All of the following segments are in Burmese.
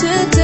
to do.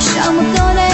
shalmon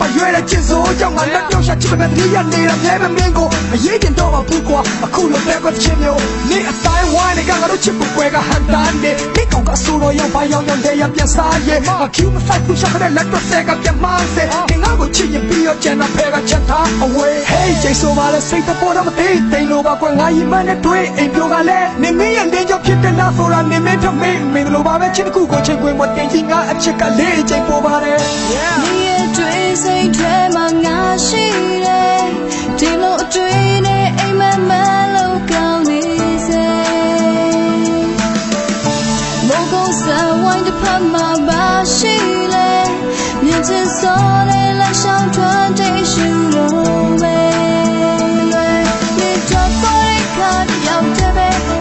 ပါရွယ်တဲ့ချစ်စိုးကြောင့်ငါလက်ပြောက်ရှာချစ်မဲ့တတိယနေတာမြဲပဲမင်းကိုမရေးကျင်တော့ဘူးကွာအခုလိုပဲကွာချစ်မျိုးနေအတိုင်းဝိုင်းနေကငါတို့ချစ်ဖို့ကွယ်ကဟန်တန်နေဒီကောင်ကဆိုတော့ရောက်ပါရောက်ရောက်တဲ့ရပြန်စားရဲ့ငါကျူမဆိုင်ဘူးရှာတဲ့လက်တော့ဆက်ကပြန်မဆဲဒီငါကိုချစ်ရင်ပြီးတော့ကျန်တာဖဲကချက်ထား away hey ကျိတ်ဆိုပါလေစိတ်တပေါ်တော့မသိတိမ်လိုပါကွယ်ငါရီမနဲ့တွေ့အိမ်ပြိုကလည်းနေမင်းရဲ့နေကြောင့်ဖြစ်တဲ့နာဆိုတာနေမင်းထမေးမင်းလိုပါပဲချစ်တစ်ခုကိုချိန်ခွင်မတင်ကြီးငါအချစ်ကလေးကျိတ်ပေါ်ပါတယ် yeah နေရဲ့တွေ့စိတ်ထဲမှာငါရှိတယ်ဒီလိုအတွေ့နဲ့အိမ်မက်မက်လို့ကောင်းနေစေမုန်းကုန်စဝိုင်းတစ်ဖက်မှာပါရှိလေမြင်ချင်စော to be